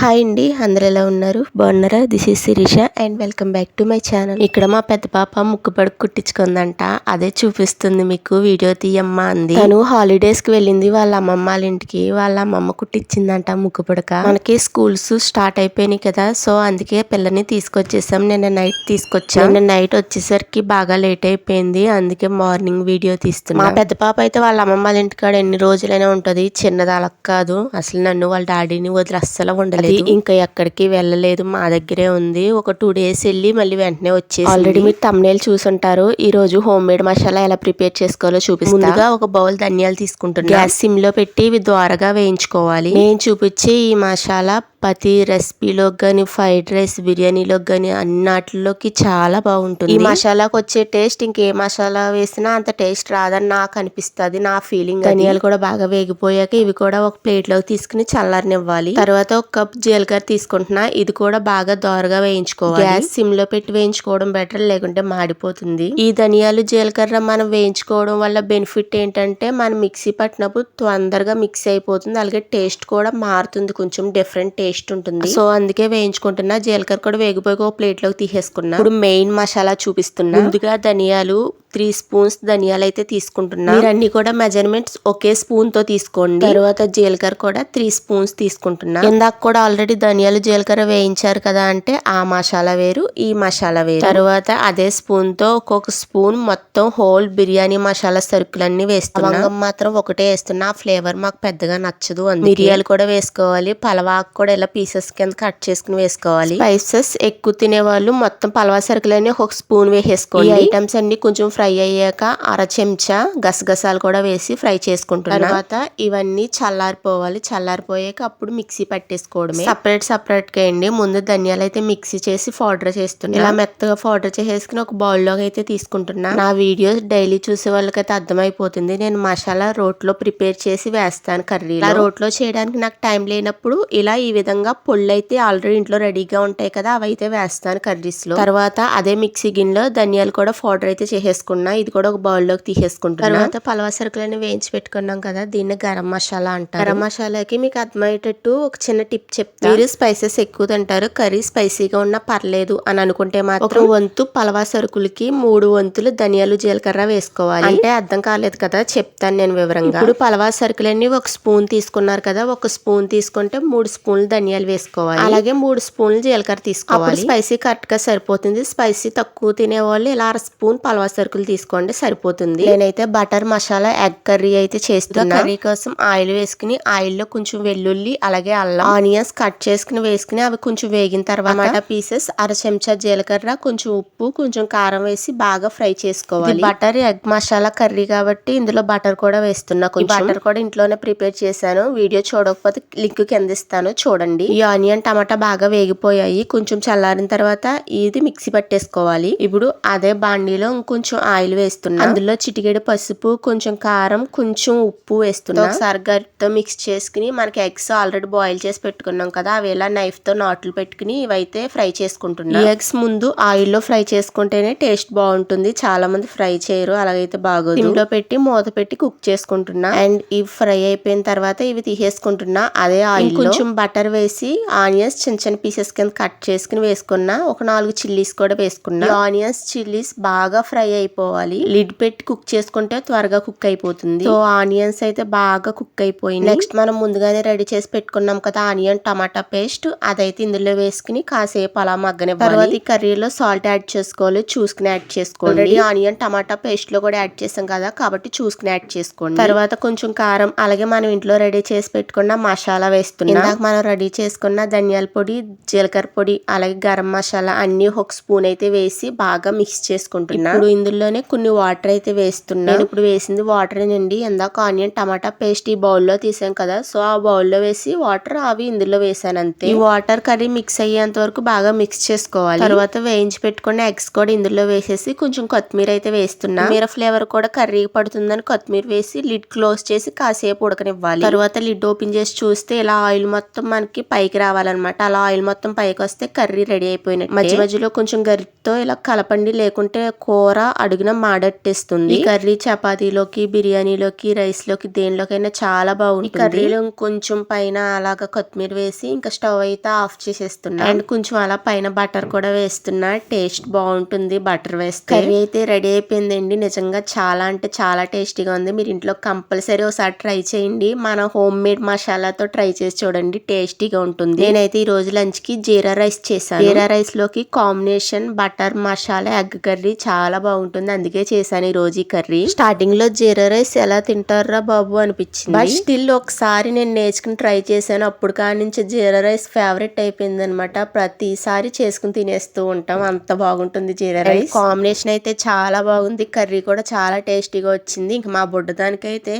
Hi అండి అందరు ఎలా ఉన్నారు? బాగున్నారా? This is Sirisha and welcome back to my channel ఇక్కడ మా పెద్ద పాప ముక్కు పడుకు కుట్టించుకుందంట. అదే చూపిస్తుంది మీకు వీడియో తీయమ్మా అంది. తను హాలిడేస్కి వెళ్ళింది వాళ్ళ అమ్మమ్మ వాళ్ళ ఇంటికి. వాళ్ళ అమ్మమ్మ కుట్టించిందంట ముక్కు పడక. మనకి స్కూల్స్ స్టార్ట్ అయిపోయినాయి కదా సో అందుకే పిల్లని తీసుకొచ్చేసాం. నిన్న నైట్ తీసుకొచ్చాం. నిన్న నైట్ వచ్చేసరికి బాగా లేట్ అయిపోయింది అందుకే మార్నింగ్ వీడియో తీస్తున్నా. మా పెద్ద పాప అయితే వాళ్ళ అమ్మమ్మ వాళ్ళ ఇంటికాడ ఎన్ని రోజులైనా ఉంటుంది చిన్నది అలా కాదు. అసలు నన్ను వాళ్ళ డాడీని వదిలి అస్సలు ఉండలేదు. ఇంకా ఎక్కడికి వెళ్ళలేదు. మా దగ్గరే ఉంది. ఒక టూ డేస్ వెళ్ళి మళ్ళీ వెంటనే వచ్చేసి ఆల్రెడీ మీరు తమ్నేల్ చూసుంటారు. ఈ రోజు హోమ్ మేడ్ మసాలా ఎలా ప్రిపేర్ చేసుకోవాలో చూపిస్తా. ముందుగా ఒక బౌల్ ధనియాలు తీసుకుంటున్నా. గ్యాస్ సిమ్లో పెట్టి ఇవి ద్వారగా వేయించుకోవాలి. నేను చూపించే ఈ మసాలా ప్రతి రెసిపీలోకి కానీ ఫ్రైడ్ రైస్ బిర్యానీలోకి కానీ అన్నిటిలోకి చాలా బాగుంటుంది. ఈ మసాలాకి వచ్చే టేస్ట్ ఇంకే మసాలా వేసినా అంత టేస్ట్ రాదని నాకు అనిపిస్తుంది. నా ఫీలింగ్ ధనియాలు కూడా బాగా వేగిపోయాక ఇవి కూడా ఒక ప్లేట్లోకి తీసుకుని చల్లారనివ్వాలి. తర్వాత ఒక కప్ జీలకర్ర తీసుకుంటున్నా ఇది కూడా బాగా దోరగా వేయించుకోవాలి. గ్యాస్ సిమ్లో పెట్టి వేయించుకోవడం బెటర్ లేకుంటే మాడిపోతుంది. ఈ ధనియాలు జీలకర్ర మనం వేయించుకోవడం వల్ల బెనిఫిట్ ఏంటంటే మనం మిక్సీ పట్టినప్పుడు తొందరగా మిక్స్ అయిపోతుంది. అలాగే టేస్ట్ కూడా మారుతుంది కొంచెం డిఫరెంట్ టేస్ట్ ఉంటుంది. సో అందుకే వేయించుకుంటున్నా. జీలకర్ర కూడా వేగిపోయి ఒక ప్లేట్లోకి తీసేసుకున్నా. ఇప్పుడు మెయిన్ మసాలా చూపిస్తున్నా. ముందుగా ధనియాలు త్రీ స్పూన్స్ ధనియాలు అయితే తీసుకుంటున్నా. మీరు అన్ని కూడా మెజర్మెంట్స్ ఒకే స్పూన్తో తీసుకోండి. తర్వాత జీలకర్ర కూడా త్రీ స్పూన్స్ తీసుకుంటున్నా. ఇందాక కూడా ఆల్రెడీ ధనియాలు జీలకర్ర వేయించారు కదా అంటే ఆ మసాలా వేరు ఈ మసాలా వేరు. తర్వాత అదే స్పూన్తో ఒక్కొక్క స్పూన్ మొత్తం హోల్ బిర్యానీ మసాలా సరుకులన్నీ వేస్తున్నా. మాత్రం ఒకటే వేస్తున్నా. ఆ ఫ్లేవర్ మాకు పెద్దగా నచ్చదు అందుకే. మిరియాలు కూడా వేసుకోవాలి. పలవాకు కూడా ఇలా పీసెస్ కింద కట్ చేసుకుని వేసుకోవాలి. స్పైసెస్ ఎక్కువ తినే వాళ్ళు మొత్తం పలవా సరుకులన్నీ ఒక స్పూన్ వేసేసుకోండి. ఈ ఐటమ్స్ అన్ని కొంచెం ఫ్రై అయ్యాక అర చెంచా గసగసాలు కూడా వేసి ఫ్రై చేసుకుంటున్నా. తర్వాత ఇవన్నీ చల్లారిపోవాలి. చల్లారిపోయాక అప్పుడు మిక్సీ పట్టేసుకోవడమే. సపరేట్ సపరేట్గా అండి. ముందు ధనియాలు అయితే మిక్సీ చేసి పౌడర్ చేస్తున్నా. ఇలా మెత్తగా పౌడర్ చేసేసుకుని ఒక బౌల్లోకి అయితే తీసుకుంటున్నా. నా వీడియోస్ డైలీ చూసే వాళ్ళకైతే అర్థమైపోతుంది. నేను మసాలా రోట్లో ప్రిపేర్ చేసి వేస్తాను కర్రీ ఇలా రోట్లో చేయడానికి నాకు టైం లేనప్పుడు ఇలా ఈ విధంగా పొళ్ళు అయితే ఆల్రెడీ ఇంట్లో రెడీగా ఉంటాయి కదా అవి అయితే వేస్తాను కర్రీస్లో. తర్వాత అదే మిక్సీ గిన్నెలో ధనియాలు కూడా పౌడర్ అయితే చేసేసుకున్నా. ఇది కూడా ఒక బౌల్లోకి తీసేసుకుంటున్నా. తర్వాత పలవ సరుకులని వేయించి పెట్టుకున్నాం కదా దీన్ని గరం మసాలా అంటారు. గరం మసాలాకి మీకు అర్థమయ్యేటట్టు ఒక చిన్న టిప్ చెప్తాను మీరు స్పైసెస్ ఎక్కువ తింటారు కర్రీ స్పైసీగా ఉన్నా పర్లేదు అని అనుకుంటే మాత్రం ఒక వంతు పలవ సరుకులకి మూడు వంతులు ధనియాలు జీలకర్ర వేసుకోవాలి. అంటే అర్థం కాలేదు కదా చెప్తాను నేను వివరంగా. ఇప్పుడు పలవా సరుకులన్నీ ఒక స్పూన్ తీసుకున్నారు కదా ఒక స్పూన్ తీసుకుంటే మూడు స్పూన్లు ధనియాలు వేసుకోవాలి. అలాగే మూడు స్పూన్లు జీలకర్ర తీసుకోవాలి. స్పైసీ కరెక్ట్గా సరిపోతుంది. స్పైసీ తక్కువ తినే వాళ్ళు ఇలా అర స్పూన్ పలవా సరుకులు తీసుకోండి సరిపోతుంది. నేనైతే బటర్ మసాలా ఎగ్ కర్రీ అయితే చేస్తున్నా. కర్రీ కోసం ఆయిల్ వేసుకుని ఆయిల్లో కొంచెం వెల్లుల్లి అలాగే అల్లం ఆనియన్స్ కట్ చేసుకుని వేసుకుని అవి కొంచెం వేగిన తర్వాత టమాటా పీసెస్ అర చెంచా జీలకర్ర కొంచెం ఉప్పు కొంచెం కారం వేసి బాగా ఫ్రై చేసుకోవాలి. బటర్ ఎగ్ మసాలా కర్రీ కాబట్టి ఇందులో బటర్ కూడా వేస్తున్నా కొంచెం. బటర్ కూడా ఇంట్లోనే ప్రిపేర్ చేశాను. వీడియో చూడకపోతే లింక్ కింద ఇస్తాను చూడండి. ఈ ఆనియన్ టమాటా బాగా వేగిపోయాయి. కొంచెం చల్లారిన తర్వాత ఇది మిక్సీ పట్టేసుకోవాలి. ఇప్పుడు అదే బాండీలో ఇంకొంచెం ఆయిల్ వేస్తున్నా. అందులో చిటికెడు పసుపు కొంచెం కారం కొంచెం ఉప్పు వేస్తున్నా. ఒకసారి గరిటతో మిక్స్ చేసుకుని మనకి ఎగ్స్ ఆల్రెడీ బాయిల్ చేసి పెట్టుకున్నాం కదా అవి ఇలా నైఫ్తో నాట్లు పెట్టుకుని ఇవైతే ఫ్రై చేసుకుంటున్నా. ఎగ్స్ ముందు ఆయిల్లో ఫ్రై చేసుకుంటేనే టేస్ట్ బాగుంటుంది. చాలా మంది ఫ్రై చేయరు అలాగైతే బాగోదు. ఇంట్లో పెట్టి మూత పెట్టి కుక్ చేసుకుంటున్నా. అండ్ ఇవి ఫ్రై అయిపోయిన తర్వాత ఇవి తీసేసుకుంటున్నా. అదే ఆయిల్ కొంచెం బటర్ వేసి ఆనియన్స్ చిన్న చిన్న పీసెస్ కింద కట్ చేసుకుని వేసుకున్నా. ఒక నాలుగు చిల్లీస్ కూడా వేసుకున్నా. ఆనియన్స్ చిల్లీస్ బాగా ఫ్రై అయిపోవాలి. లిడ్ పెట్టి కుక్ చేసుకుంటే త్వరగా కుక్ అయిపోతుంది. సో ఆనియన్స్ అయితే బాగా కుక్ అయిపోయింది నెక్స్ట్ మనం ముందుగానే రెడీ చేసి పెట్టుకున్నాం కదా ఆనియన్ టమాటా పేస్ట్ అదైతే ఇందులో వేసుకుని కాసేపు అలా మగ్గని తర్వాత ఈ కర్రీలో సాల్ట్ యాడ్ చేసుకోవాలి చూసుకుని యాడ్ చేసుకోండి. ఆనియన్ టమాటా పేస్ట్లో కూడా యాడ్ చేసాం కదా కాబట్టి చూసుకుని యాడ్ చేసుకోండి. తర్వాత కొంచెం కారం అలాగే మనం ఇంట్లో రెడీ చేసి పెట్టుకున్న మసాలా వేస్తున్నాం. ఇందాక మనం రెడీ చేసుకున్న ధనియాల పొడి జీలకర్ర పొడి అలాగే గరం మసాలా అన్ని ఒక స్పూన్ అయితే వేసి బాగా మిక్స్ చేసుకుంటున్నా. ఇప్పుడు ఇందులోనే కొన్ని వాటర్ అయితే వేస్తున్నా. నేను ఇప్పుడు వేసింది వాటర్ అండి. ఇందాక ఆనియన్ టమాటా పేస్ట్ ఈ బౌల్లో తీసాం కదా సో ఆ బౌల్లో వేసి వాటర్ అవి ఇందులో వేసాను అంతే ఈ వాటర్ కర్రీ మిక్స్ అయ్యేంత వరకు బాగా మిక్స్ చేసుకోవాలి. తర్వాత వేయించి పెట్టుకున్న ఎగ్స్ కూడా ఇందులో వేసేసి కొంచెం కొత్తిమీర అయితే వేస్తున్నా. మీర ఫ్లేవర్ కూడా కర్రీ పడుతుందని కొత్తిమీర వేసి లిడ్ క్లోజ్ చేసి కాసేపు ఉడకనివ్వాలి. తర్వాత లిడ్ ఓపెన్ చేసి చూస్తే ఇలా ఆయిల్ మొత్తం మనకి పైకి రావాలన్నమాట. అలా ఆయిల్ మొత్తం పైకి వస్తే కర్రీ రెడీ అయిపోయినట్టు. మధ్య మధ్యలో కొంచెం గరిటతో ఇలా కలపండి లేకుంటే కూర అడుగున మాడట్టేస్తుంది. ఈ కర్రీ చపాతీలోకి బిర్యానీలోకి రైస్లోకి దేనిలోకైనా చాలా బాగుంటుంది కర్రీలో కొంచెం పైన అలాగా కొత్తిమీర వేసి ఇంకా స్టవ్ అయితే ఆఫ్ చేసేస్తున్నా. అండ్ కొంచెం అలా పైన బటర్ కూడా వేస్తున్నా. టేస్ట్ బాగుంటుంది బటర్ వేస్తే. కర్రీ అయితే రెడీ అయిపోయిందండి. నిజంగా చాలా అంటే చాలా టేస్టీగా ఉంది. మీరు ఇంట్లో కంపల్సరీ ఒకసారి ట్రై చేయండి. మన హోమ్ మేడ్ మసాలాతో ట్రై చేసి చూడండి. టేస్టీగా ఉంటుంది. నేనైతే ఈ రోజు లంచ్కి జీరా రైస్ చేశాను. జీరా రైస్లోకి combination butter masala egg curry చాలా బాగుంటుంది. అందుకే చేశాను ఈ రోజు ఈ కర్రీ. స్టార్టింగ్లో జీరా రైస్ ఎలా తింటారా బాబు అనిపించింది. బట్ స్టిల్ ఒకసారి నేను నేర్చుకుని ట్రై చేశాను. అప్పుడు కాడి నుంచి జీరా రైస్ ఫేవరెట్ అయిపోయింది అనమాట ప్రతిసారి చేసుకుని తినేస్తూ ఉంటాం. అంత బాగుంటుంది జీరా రైస్. కాంబినేషన్ అయితే చాలా బాగుంది. కర్రీ కూడా చాలా టేస్టీగా వచ్చింది. ఇంకా మా బుడ్డదానికైతే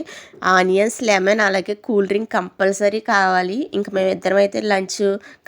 ఆనియన్స్ లెమన్ అలాగే కూల్ డ్రింక్ కంపల్సరీ కావాలి. ఇంకా మేము ఇద్దరం అయితే లంచ్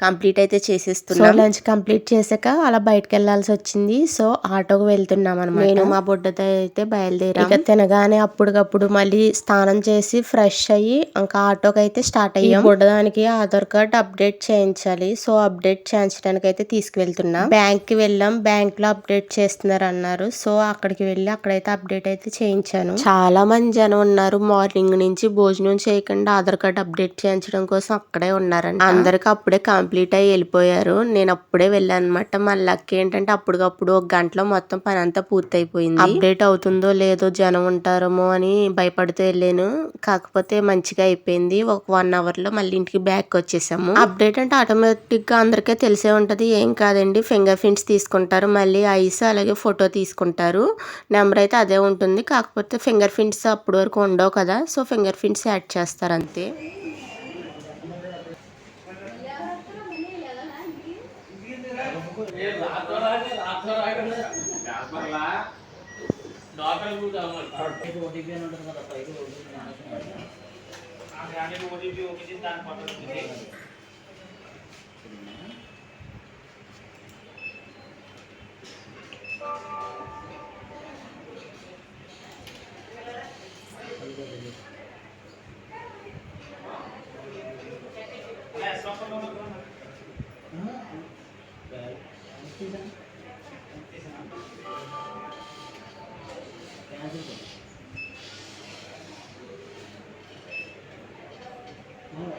కంప్లీట్ అయితే చేసేస్తున్నాం. లంచ్ కంప్లీట్ చేసాక అలా బయటకు వెళ్ళాల్సి వచ్చింది. సో ఆటోకి వెళ్తున్నాం అనమాట నేను మా బుడ్డతో అయితే బయలుదేరాం. ఇక తినగానే అప్పటికప్పుడు మళ్ళీ స్నానం చేసి ఫ్రెష్ అయ్యి ఇంకా ఆటోకి అయితే స్టార్ట్ అయ్యాం. బుడ్డదానికి ఆధార్ కార్డ్ కార్డ్ అప్డేట్ చేయించాలి. సో అప్డేట్ చేయించడానికి అయితే తీసుకువెళ్తున్నా. బ్యాంక్కి వెళ్ళాం. బ్యాంక్లో అప్డేట్ చేస్తున్నారు అన్నారు సో అక్కడికి వెళ్ళి అక్కడైతే అప్డేట్ అయితే చేయించాను. చాలా మంది జనం ఉన్నారు. మార్నింగ్ నుంచి భోజనం చేయకుండా ఆధార్ కార్డ్ అప్డేట్ చేయించడం కోసం అక్కడే ఉన్నారండి అందరికి అప్పుడే కంప్లీట్ అయ్యి వెళ్ళిపోయారు. నేను అప్పుడే వెళ్ళాను అనమాట మళ్ళీ లక్ ఏంటంటే అప్పటికప్పుడు ఒక గంటలో మొత్తం పని అంతా పూర్తయిపోయింది. అప్డేట్ అవుతుందో లేదో జనం ఉంటారేమో అని భయపడుతూ వెళ్ళాను. కాకపోతే మంచిగా అయిపోయింది. ఒక వన్ అవర్లో మళ్ళీ ఇంటికి బ్యాక్ వచ్చేసాము అప్డేట్ అంటే ఆటోమేటిక్గా అందరికీ తెలిసే ఉంటది. ఏం కాదండి ఫింగర్ ప్రింట్స్ తీసుకుంటారు మళ్ళీ ఐస్ అలాగే ఫోటో తీసుకుంటారు. నెంబర్ అయితే అదే ఉంటుంది. కాకపోతే ఫింగర్ ప్రింట్స్ అప్పటి వరకు ఉండవు కదా సో ఫింగర్ ప్రింట్స్ యాడ్ చేస్తారు అంతే.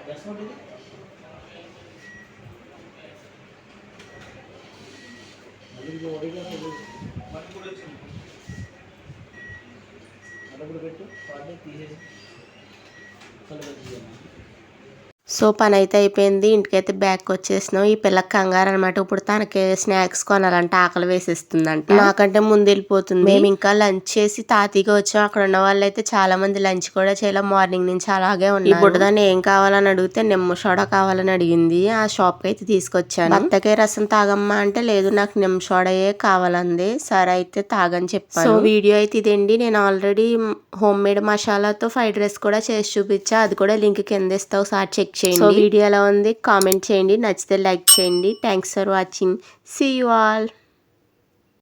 That's not it. పెట్టు పాట తీసేసి కలబెట్టి సో పని అయితే అయిపోయింది. ఇంటికైతే బ్యాక్ వచ్చేసినాం. ఈ పిల్లకి కంగారు అనమాట ఇప్పుడు తనకి స్నాక్స్ కొనాలంటే ఆకలి వేసేస్తుందంట. నాకంటే ముందు వెళ్ళిపోతుంది. మేము ఇంకా లంచ్ చేసి తాతీగా వచ్చాం. అక్కడ ఉన్న వాళ్ళు అయితే చాలా మంది లంచ్ కూడా చేయలే. మార్నింగ్ నుంచి అలాగే ఉన్నారు. ఈ బుడ్డదాన్ని ఏం కావాలని అడిగితే నిమ్మ సోడా కావాలని అడిగింది. ఆ షాప్కి అయితే తీసుకొచ్చాను. బత్తకాయ రసం తాగమ్మా అంటే లేదు నాకు నిమ్మ సోడాయే కావాలంది. సరే అయితే తాగని చెప్పాను. సో వీడియో అయితే ఇదండి. నేను ఆల్రెడీ హోమ్ మేడ్ మసాలాతో ఫ్రైడ్ రైస్ కూడా చేసి చూపించా. అది కూడా లింక్ కింద ఇస్తా. ఒకసారి చెక్ చేయండి. సో వీడియో ఎలా ఉంది? కామెంట్ చేయండి. నచ్చితే లైక్ చేయండి. Thanks for watching see you all